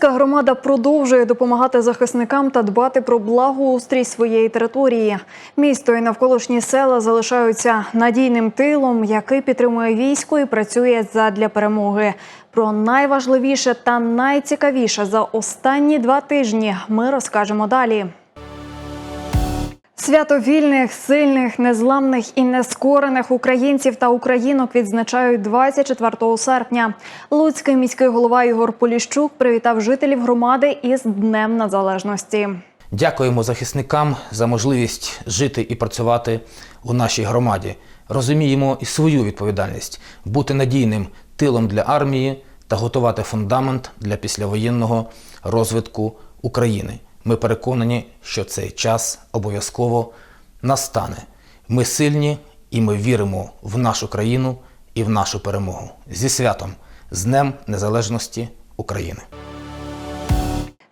Луцька громада продовжує допомагати захисникам та дбати про благоустрій своєї території. Місто і навколишні села залишаються надійним тилом, який підтримує військо і працює задля перемоги. Про найважливіше та найцікавіше за останні два тижні ми розкажемо далі. Свято вільних, сильних, незламних і нескорених українців та українок відзначають 24 серпня. Луцький міський голова Ігор Поліщук привітав жителів громади із Днем Незалежності. Дякуємо захисникам за можливість жити і працювати у нашій громаді. Розуміємо і свою відповідальність бути надійним тилом для армії та готувати фундамент для післявоєнного розвитку України. Ми переконані, що цей час обов'язково настане. Ми сильні і ми віримо в нашу країну і в нашу перемогу. Зі святом, з Днем Незалежності України.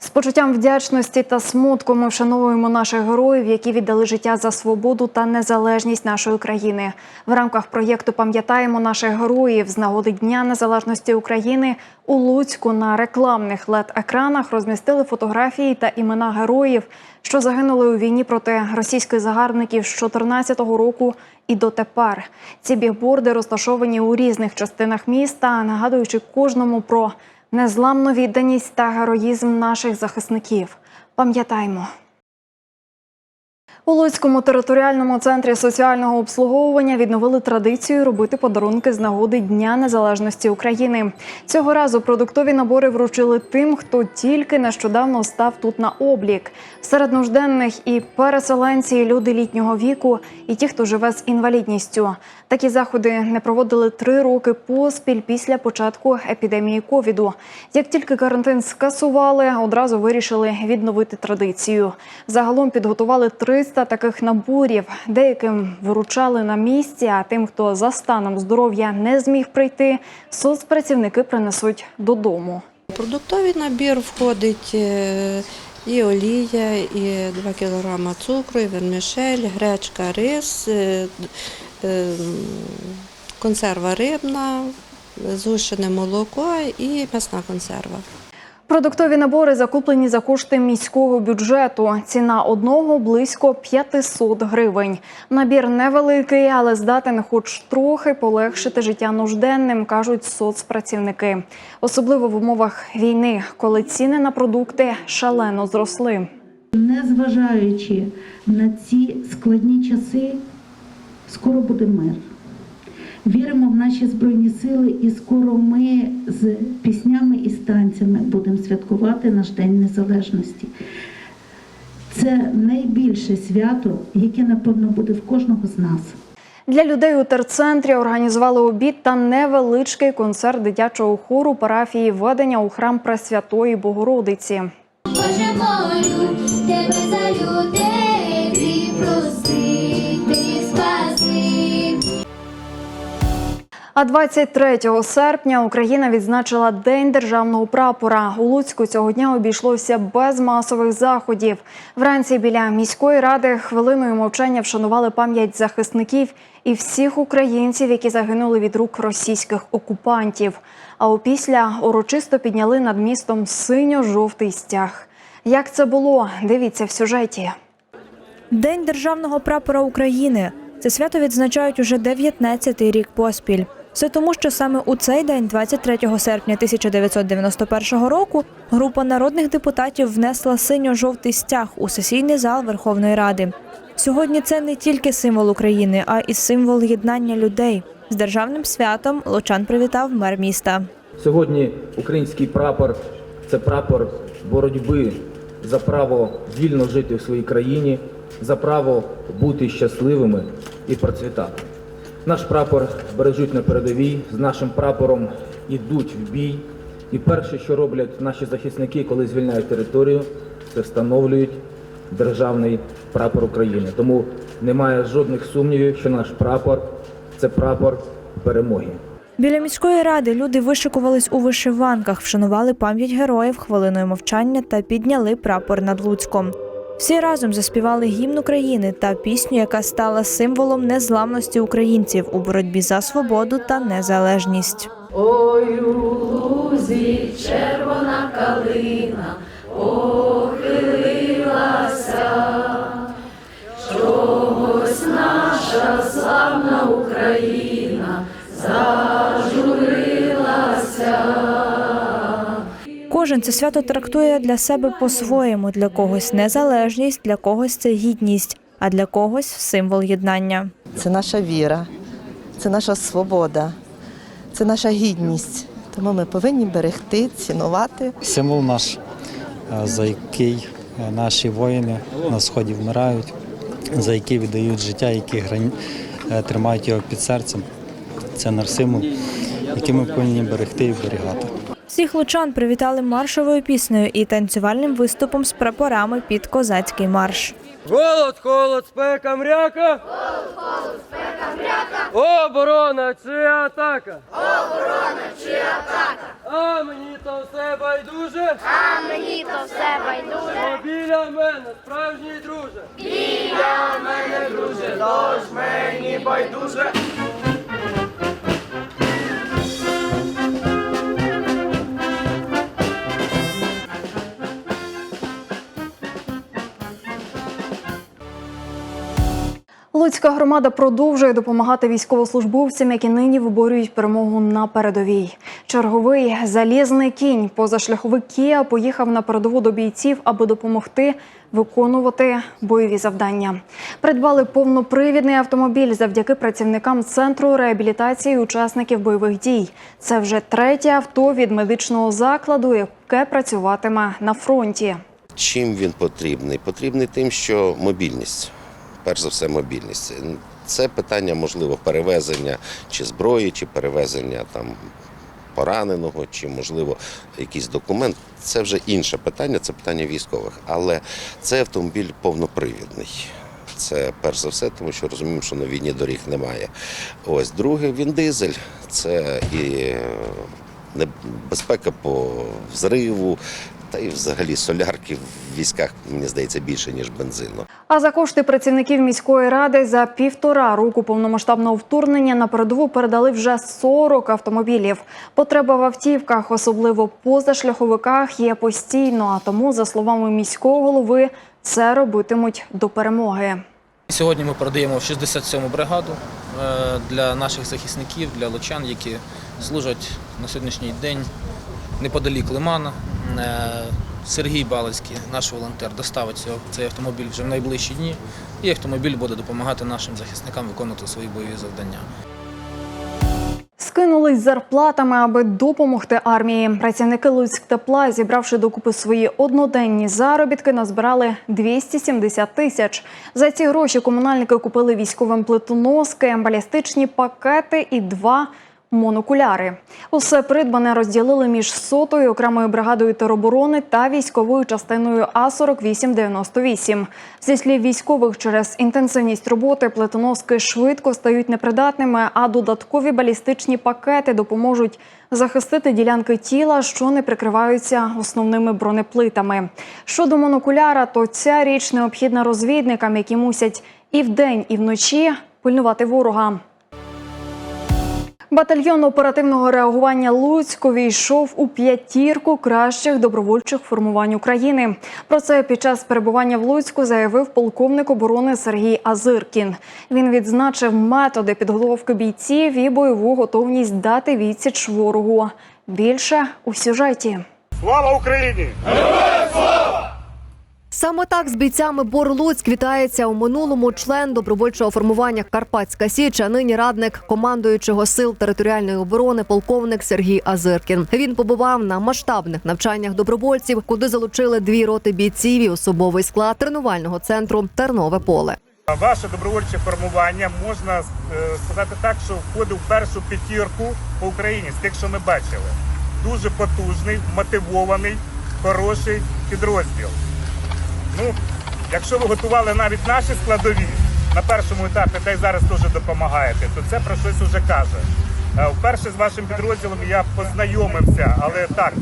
З почуттям вдячності та смутку ми вшановуємо наших героїв, які віддали життя за свободу та незалежність нашої країни. В рамках проєкту Пам'ятаємо наших героїв з нагоди Дня Незалежності України у Луцьку на рекламних led екранах розмістили фотографії та імена героїв, що загинули у війні проти російських загарбників з 2014 року і дотепер. Ці бігборди розташовані у різних частинах міста, нагадуючи кожному про незламну відданість та героїзм наших захисників. Пам'ятаймо. У Луцькому територіальному центрі соціального обслуговування відновили традицію робити подарунки з нагоди Дня Незалежності України. Цього разу продуктові набори вручили тим, хто тільки нещодавно став тут на облік. Серед нужденних і переселенці, люди літнього віку, і ті, хто живе з інвалідністю. Такі заходи не проводили три роки поспіль після початку епідемії ковіду. Як тільки карантин скасували, одразу вирішили відновити традицію. Загалом підготували 300 таких наборів. Деяким вручали на місці, а тим, хто за станом здоров'я не зміг прийти, соцпрацівники принесуть додому. Продуктовий набір входить е, і олія, і 2 кг цукру, і вермішель, гречка, рис, е, е, консерва рибна, згущене молоко і м'ясна консерва. Продуктові набори закуплені за кошти міського бюджету. Ціна одного близько 500 гривень. Набір невеликий, але здатен хоч трохи полегшити життя нужденним, кажуть соцпрацівники. Особливо в умовах війни, коли ціни на продукти шалено зросли. Незважаючи на ці складні часи, скоро буде мир. Віримо в наші збройні сили, і скоро ми з піснями і станцями будемо святкувати наш День Незалежності. Це найбільше свято, яке, напевно, буде в кожного з нас. Для людей у терцентрі організували обід та невеличкий концерт дитячого хору парафії ведення у храм Пресвятої Богородиці. Боже молю, тебе за А 23 серпня Україна відзначила День державного прапора. У Луцьку цього дня обійшлося без масових заходів. Вранці біля міської ради хвилиною мовчання вшанували пам'ять захисників і всіх українців, які загинули від рук російських окупантів. А опісля урочисто підняли над містом синьо-жовтий стяг. Як це було? Дивіться в сюжеті. День державного прапора України. Це свято відзначають уже 19-й рік поспіль. Все тому, що саме у цей день, 23 серпня 1991 року, група народних депутатів внесла синьо-жовтий стяг у сесійний зал Верховної Ради. Сьогодні це не тільки символ України, а й символ єднання людей. З державним святом Лучан привітав мер міста. Сьогодні український прапор це прапор боротьби за право вільно жити в своїй країні, за право бути щасливими і процвітати. Наш прапор бережуть на передовій, з нашим прапором йдуть в бій. І перше, що роблять наші захисники, коли звільняють територію, це встановлюють державний прапор України. Тому немає жодних сумнівів, що наш прапор це прапор перемоги. Біля міської ради люди вишикувались у вишиванках, вшанували пам'ять героїв хвилиною мовчання та підняли прапор над Луцьком. Всі разом заспівали гімн України та пісню, яка стала символом незламності українців у боротьбі за свободу та незалежність. Ой, у Кожен це свято трактує для себе по-своєму. Для когось незалежність, для когось це гідність, а для когось символ єднання. Це наша віра, це наша свобода, це наша гідність. Тому ми повинні берегти, цінувати. символ наш, е, за який е, наші воїни на сході вмирають, за який віддають життя, які е, тримають його під серцем. Це наш символ, який ми повинні берегти і вберігати. Всіх лучан привітали маршовою піснею і танцювальним виступом з прапорами під козацький марш. Голод, холод, спека, мряка. Голод, холод, спека, мряка. Оборона чи атака? Оборона чи атака? А мені то все байдуже. А мені то все байдуже. Бо біля мене справжній друже. Біля мене друже, тож мені байдуже. Луцька громада продовжує допомагати військовослужбовцям, які нині виборюють перемогу на передовій. Черговий залізний кінь позашляховик Кія поїхав на передову до бійців, аби допомогти виконувати бойові завдання. Придбали повнопривідний автомобіль завдяки працівникам центру реабілітації учасників бойових дій. Це вже третє авто від медичного закладу, яке працюватиме на фронті. Чим він потрібний? Потрібний тим, що мобільність, перш за все, мобільність. Це питання, можливо, перевезення чи зброї, чи перевезення там пораненого, чи, можливо, якийсь документ. Це вже інше питання, це питання військових. Але цей автомобіль повнопривідний. Це перш за все, тому що розуміємо, що на війні доріг немає. Ось друге, він дизель. Це і е, небезпека по взриву, та й взагалі солярки в військах, мені здається, більше, ніж бензину. А за кошти працівників міської ради за півтора року повномасштабного вторгнення на передову передали вже 40 автомобілів. Потреба в автівках, особливо позашляховиках, є постійно. А тому, за словами міського голови, це робитимуть до перемоги. Сьогодні ми передаємо в 67-му бригаду е, для наших захисників, для лучан, які служать на сьогоднішній день неподалік Лимана. Е, Сергій Балицький, наш волонтер, доставить цей автомобіль вже в найближчі дні, і автомобіль буде допомагати нашим захисникам виконувати свої бойові завдання. Скинулись зарплатами, аби допомогти армії. Працівники Луцьктепла, зібравши докупи свої одноденні заробітки, назбирали 270 тисяч. За ці гроші комунальники купили військовим плитоноски, балістичні пакети і два монокуляри. Усе придбане розділили між сотою окремою бригадою тероборони та військовою частиною А 4898 Зі слів військових, через інтенсивність роботи плитоноски швидко стають непридатними, а додаткові балістичні пакети допоможуть захистити ділянки тіла, що не прикриваються основними бронеплитами. Щодо монокуляра, то ця річ необхідна розвідникам, які мусять і вдень, і вночі пильнувати ворога. Батальйон оперативного реагування Луцьк увійшов у п'ятірку кращих добровольчих формувань України. Про це під час перебування в Луцьку заявив полковник оборони Сергій Азиркін. Він відзначив методи підготовки бійців і бойову готовність дати відсіч ворогу. Більше у сюжеті. Слава Україні! Саме так з бійцями Бор Луцьк вітається у минулому член добровольчого формування Карпатська Січ, а нині радник командуючого сил територіальної оборони полковник Сергій Азиркін. Він побував на масштабних навчаннях добровольців, куди залучили дві роти бійців і особовий склад тренувального центру Тернове поле. Ваше добровольче формування можна е, сказати так, що входить в першу п'ятірку по Україні з тих, що ми бачили. Дуже потужний, мотивований, хороший підрозділ. Ну, якщо ви готували навіть наші складові на першому етапі, та й зараз дуже допомагаєте, то це про щось уже каже. Е, Вперше з вашим підрозділом я познайомився, але так,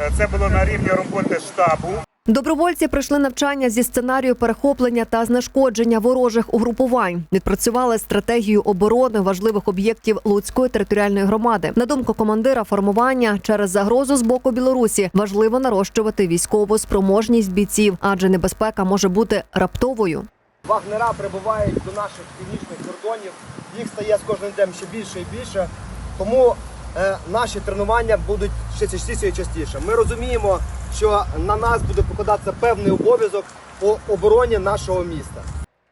е, це було на рівні роботи штабу. Добровольці пройшли навчання зі сценарію перехоплення та знешкодження ворожих угрупувань. Відпрацювали стратегію оборони важливих об'єктів Луцької територіальної громади. На думку командира формування, через загрозу з боку Білорусі важливо нарощувати військову спроможність бійців, адже небезпека може бути раптовою. Вагнера прибувають до наших північних кордонів. Їх стає з кожним днем ще більше і більше. Тому наші тренування будуть ще частіше і частіше. Ми розуміємо, що на нас буде покладатися певний обов'язок по обороні нашого міста.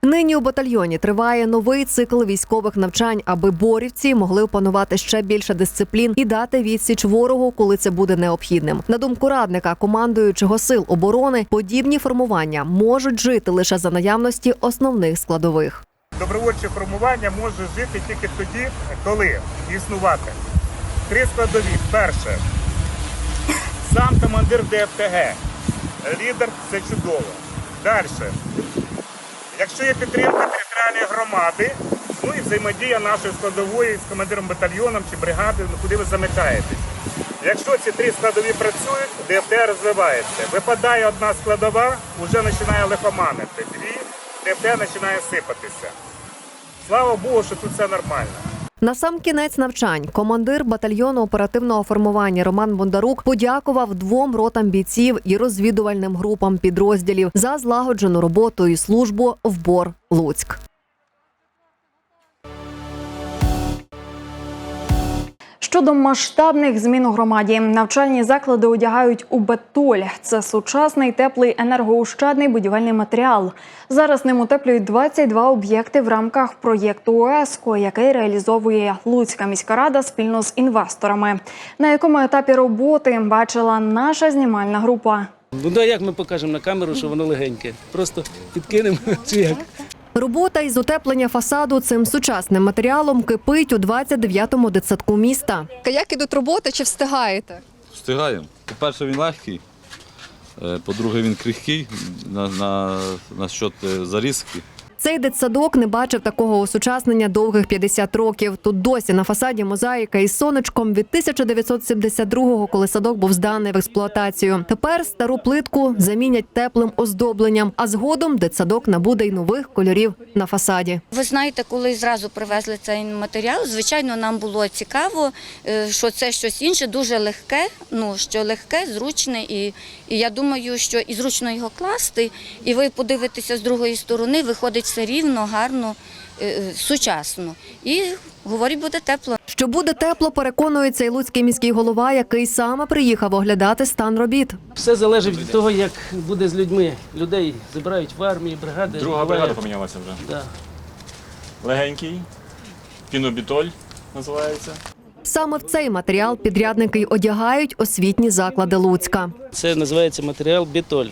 Нині у батальйоні триває новий цикл військових навчань, аби борівці могли опанувати ще більше дисциплін і дати відсіч ворогу, коли це буде необхідним. На думку радника, командуючого сил оборони, подібні формування можуть жити лише за наявності основних складових. Добровольче формування може жити тільки тоді, коли існувати. Три складові. Перше. Сам командир ДФТГ. Лідер це чудово. Далі. Якщо є підтримка територіальної громади, ну і взаємодія нашої складової з командиром батальйоном чи бригади, ну куди ви замикаєтесь. Якщо ці три складові працюють, ДФТ розвивається. Випадає одна складова, вже починає лихоманити. Дві, ДФТ починає сипатися. Слава Богу, що тут все нормально. На сам кінець навчань командир батальйону оперативного формування Роман Бондарук подякував двом ротам бійців і розвідувальним групам підрозділів за злагоджену роботу і службу в Бор Луцьк. Щодо масштабних змін у громаді, навчальні заклади одягають у бетоль. Це сучасний теплий енергоощадний будівельний матеріал. Зараз ним утеплюють 22 об'єкти в рамках проєкту ОЕСКО, який реалізовує Луцька міська рада спільно з інвесторами. На якому етапі роботи бачила наша знімальна група. Ну як ми покажемо на камеру, що воно легеньке. Просто підкинемо чи як. Робота із утеплення фасаду цим сучасним матеріалом кипить у 29-му дитсадку міста. Як ідуть роботи, чи встигаєте? Встигаємо. По-перше, він легкий, е, по-друге, він крихкий на, на, на счет е, зарізки. Цей дитсадок не бачив такого осучаснення довгих 50 років. Тут досі на фасаді мозаїка із сонечком від 1972-го, коли садок був зданий в експлуатацію. Тепер стару плитку замінять теплим оздобленням, а згодом дитсадок набуде й нових кольорів на фасаді. Ви знаєте, коли зразу привезли цей матеріал, звичайно, нам було цікаво, е, що це щось інше, дуже легке, ну що легке, зручне, і, і я думаю, що і зручно його класти, і ви подивитеся з другої сторони, виходить все рівно, гарно, е, е, сучасно. І говорить, буде тепло. Що буде тепло, переконується і луцький міський голова, який саме приїхав оглядати стан робіт. Все залежить від того, як буде з людьми. Людей забирають в армії, бригади. Друга буває- бригада помінялася вже. Да. Легенький, пінобітоль називається. Саме в цей матеріал підрядники й одягають освітні заклади Луцька. Це називається матеріал бітоль.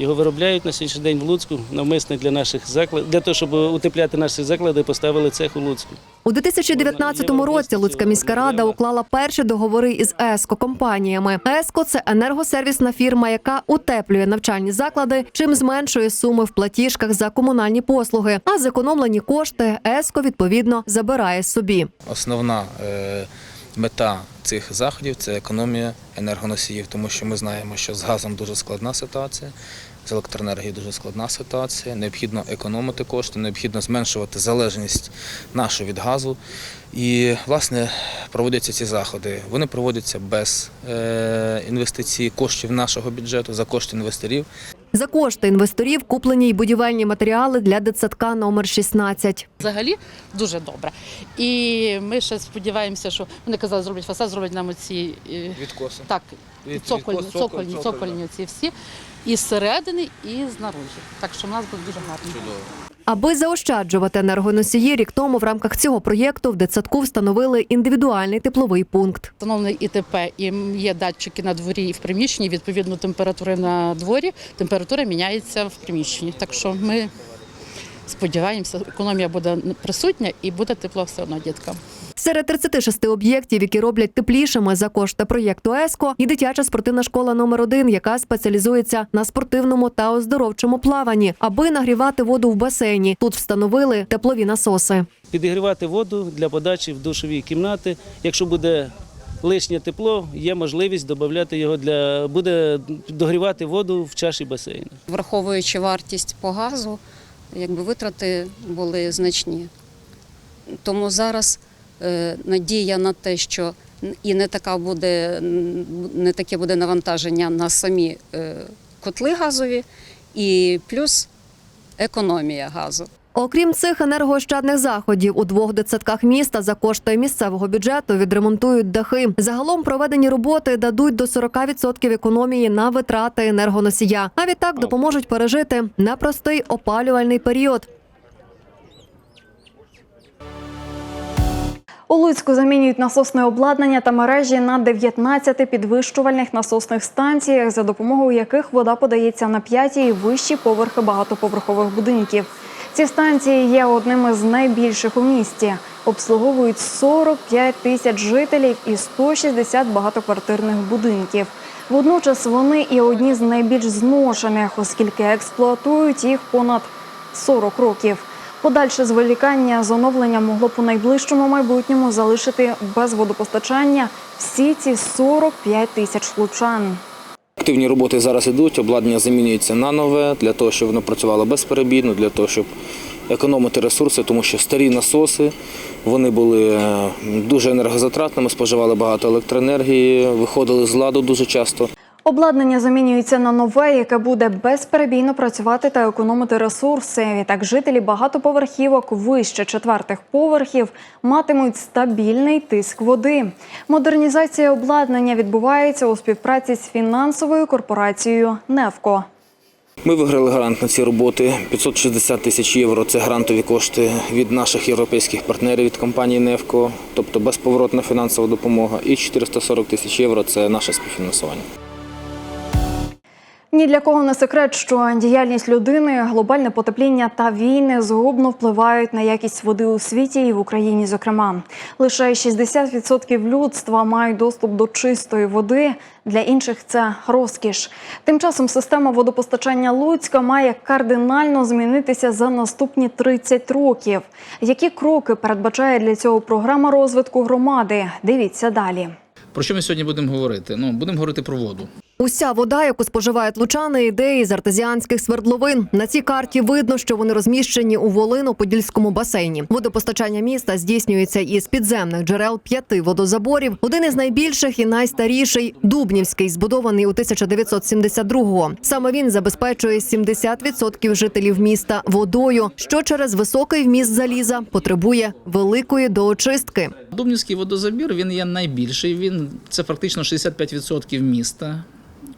Його виробляють на сьогоднішній день в Луцьку навмисно для наших закладів. Для того, щоб утепляти наші заклади, поставили цех у Луцьку. У 2019 році Луцька міська рада уклала перші договори із ЕСКО компаніями. ЕСКО це енергосервісна фірма, яка утеплює навчальні заклади, чим зменшує суми в платіжках за комунальні послуги. А зекономлені кошти ЕСКО відповідно забирає собі. Основна е, мета цих заходів це економія енергоносіїв, тому що ми знаємо, що з газом дуже складна ситуація, з електроенергією дуже складна ситуація. Необхідно економити кошти, необхідно зменшувати залежність нашу від газу. І, власне, проводяться ці заходи. Вони проводяться без е, інвестицій коштів нашого бюджету, за кошти інвесторів. За кошти інвесторів куплені й будівельні матеріали для дитсадка номер 16. Взагалі дуже добре. І ми ще сподіваємося, що вони казали, зроблять фасад, зроблять нам оці е, Відкоси. так, Від- цокольні, відкос, цокольні, цокольні, цокольні, цокольні ці всі. І зсередини, і знаружі. Так що в нас буде дуже гарно. Аби заощаджувати енергоносії, рік тому в рамках цього проєкту в дитсадку встановили індивідуальний тепловий пункт. Встановлений ІТП, і є датчики на дворі і в приміщенні. Відповідно, температури на дворі, температура міняється в приміщенні. Так що ми сподіваємося, економія буде присутня і буде тепло все одно діткам. Серед 36 об'єктів, які роблять теплішими за кошти проєкту ЕСКО, і дитяча спортивна школа номер 1 яка спеціалізується на спортивному та оздоровчому плаванні, аби нагрівати воду в басейні. Тут встановили теплові насоси. Підігрівати воду для подачі в душові кімнати. Якщо буде лишнє тепло, є можливість додати його для буде догрівати воду в чаші басейну. Враховуючи вартість по газу, якби витрати були значні. Тому зараз надія на те, що і не така буде, не таке буде навантаження на самі е, котли газові, і плюс економія газу. Окрім цих енергоощадних заходів, у двох дитсадках міста за кошти місцевого бюджету відремонтують дахи. Загалом проведені роботи дадуть до 40% економії на витрати енергоносія. А відтак допоможуть пережити непростий опалювальний період. У Луцьку замінюють насосне обладнання та мережі на 19 підвищувальних насосних станціях, за допомогою яких вода подається на п'яті і вищі поверхи багатоповерхових будинків. Ці станції є одними з найбільших у місті. Обслуговують 45 тисяч жителів і 160 багатоквартирних будинків. Водночас вони і одні з найбільш зношених, оскільки експлуатують їх понад 40 років. Подальше зволікання з оновленням могло б у найближчому майбутньому залишити без водопостачання всі ці 45 тисяч лучан. Активні роботи зараз ідуть, обладнання замінюється на нове для того, щоб воно працювало безперебійно, для того, щоб економити ресурси, тому що старі насоси вони були е, дуже енергозатратними, споживали багато електроенергії, виходили з ладу дуже часто. Обладнання замінюється на нове, яке буде безперебійно працювати та економити ресурси. Відтак жителі багатоповерхівок вище четвертих поверхів матимуть стабільний тиск води. Модернізація обладнання відбувається у співпраці з фінансовою корпорацією Невко. Ми виграли грант на ці роботи. 560 тисяч євро це грантові кошти від наших європейських партнерів від компанії Невко, тобто безповоротна фінансова допомога. І 440 тисяч євро це наше співфінансування. Ні для кого не секрет, що діяльність людини, глобальне потепління та війни згубно впливають на якість води у світі і в Україні. Зокрема, лише 60% людства мають доступ до чистої води. Для інших це розкіш. Тим часом система водопостачання Луцька має кардинально змінитися за наступні 30 років. Які кроки передбачає для цього програма розвитку громади? Дивіться далі. Про що ми сьогодні будемо говорити? Ну, будемо говорити про воду. Уся вода, яку споживають лучани, йде із артезіанських свердловин. На цій карті видно, що вони розміщені у Волино-Подільському басейні. Водопостачання міста здійснюється із підземних джерел п'яти водозаборів. Один із найбільших і найстаріший Дубнівський, збудований у 1972-го. Саме він забезпечує 70% жителів міста водою, що через високий вміст заліза потребує великої доочистки. Дубнівський водозабір він є найбільший. Він це фактично 65% міста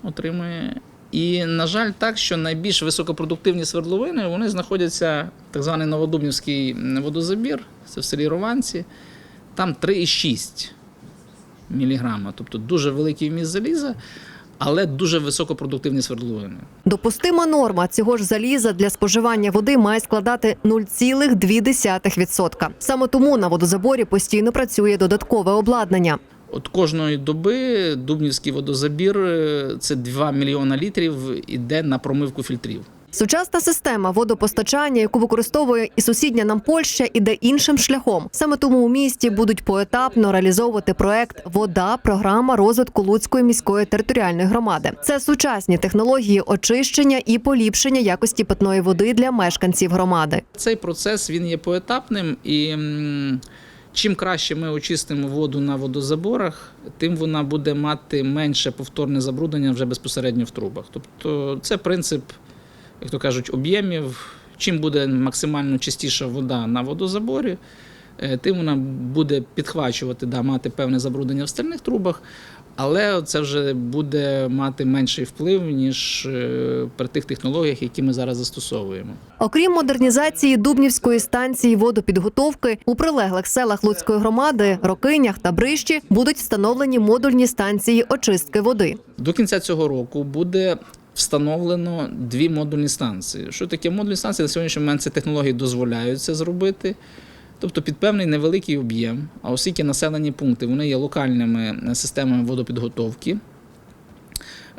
отримує. І, на жаль, так, що найбільш високопродуктивні свердловини вони знаходяться так званий Новодубнівський водозабір, це в селі Рованці. Там 3,6 міліграма, тобто дуже великий вміст заліза, але дуже високопродуктивні свердловини. Допустима норма цього ж заліза для споживання води має складати 0,2%. Саме тому на водозаборі постійно працює додаткове обладнання. От кожної доби Дубнівський водозабір е, це 2 мільйона літрів іде на промивку фільтрів. Сучасна система водопостачання, яку використовує і сусідня нам Польща, іде іншим шляхом. Саме тому у місті будуть поетапно реалізовувати проект Вода програма розвитку Луцької міської територіальної громади. Це сучасні технології очищення і поліпшення якості питної води для мешканців громади. Цей процес він є поетапним і. Чим краще ми очистимо воду на водозаборах, тим вона буде мати менше повторне забруднення вже безпосередньо в трубах. Тобто це принцип, як то кажуть, об'ємів. Чим буде максимально чистіша вода на водозаборі, е, тим вона буде підхвачувати, да, мати певне забруднення в стальних трубах, але це вже буде мати менший вплив, ніж е, при тих технологіях, які ми зараз застосовуємо. Окрім модернізації Дубнівської станції водопідготовки, у прилеглих селах Луцької громади, Рокинях та Брищі будуть встановлені модульні станції очистки води. До кінця цього року буде встановлено дві модульні станції. Що таке модульні станції? На сьогоднішній момент ці технології дозволяють це зробити. Тобто під певний невеликий об'єм, а оскільки населені пункти вони є локальними системами водопідготовки,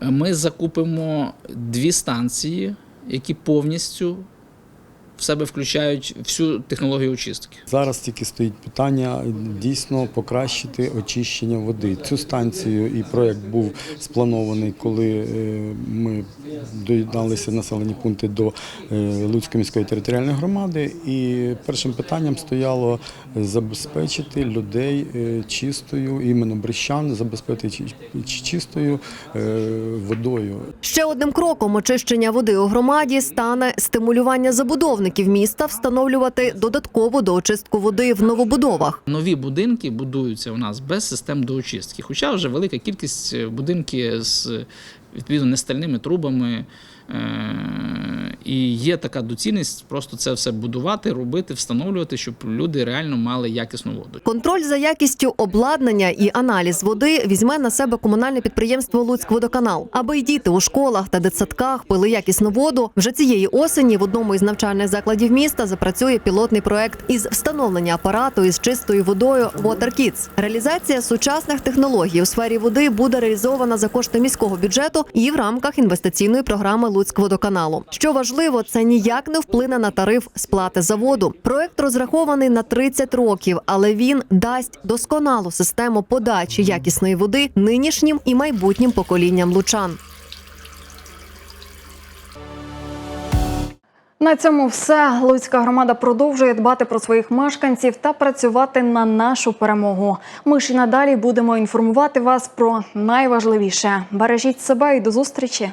ми закупимо дві станції, які повністю в себе включають всю технологію очистки. Зараз тільки стоїть питання дійсно покращити очищення води. Цю станцію і проект був спланований, коли е, ми доєдналися населені пункти до е, Луцької міської територіальної громади. І першим питанням стояло забезпечити людей е, чистою, іменно брещан, забезпечити чи- чи- чистою е, водою. Ще одним кроком очищення води у громаді стане стимулювання забудовників міста встановлювати додаткову доочистку води в новобудовах. Нові будинки будуються у нас без систем доочистки. Хоча вже велика кількість будинків з відповідно нестальними трубами. Е, І є така доцільність просто це все будувати, робити, встановлювати, щоб люди реально мали якісну воду. Контроль за якістю обладнання і аналіз води візьме на себе комунальне підприємство Луцькводоканал. Аби й діти у школах та дитсадках пили якісну воду. Вже цієї осені в одному із навчальних закладів міста запрацює пілотний проект із встановлення апарату із чистою водою WaterKids. Реалізація сучасних технологій у сфері води буде реалізована за кошти міського бюджету і в рамках інвестиційної програми Луцькводоканалу. Що важливо, це ніяк не вплине на тариф сплати за воду. Проект розрахований на 30 років, але він дасть досконалу систему подачі якісної води нинішнім і майбутнім поколінням лучан. На цьому все. Луцька громада продовжує дбати про своїх мешканців та працювати на нашу перемогу. Ми ж і надалі будемо інформувати вас про найважливіше. Бережіть себе і до зустрічі.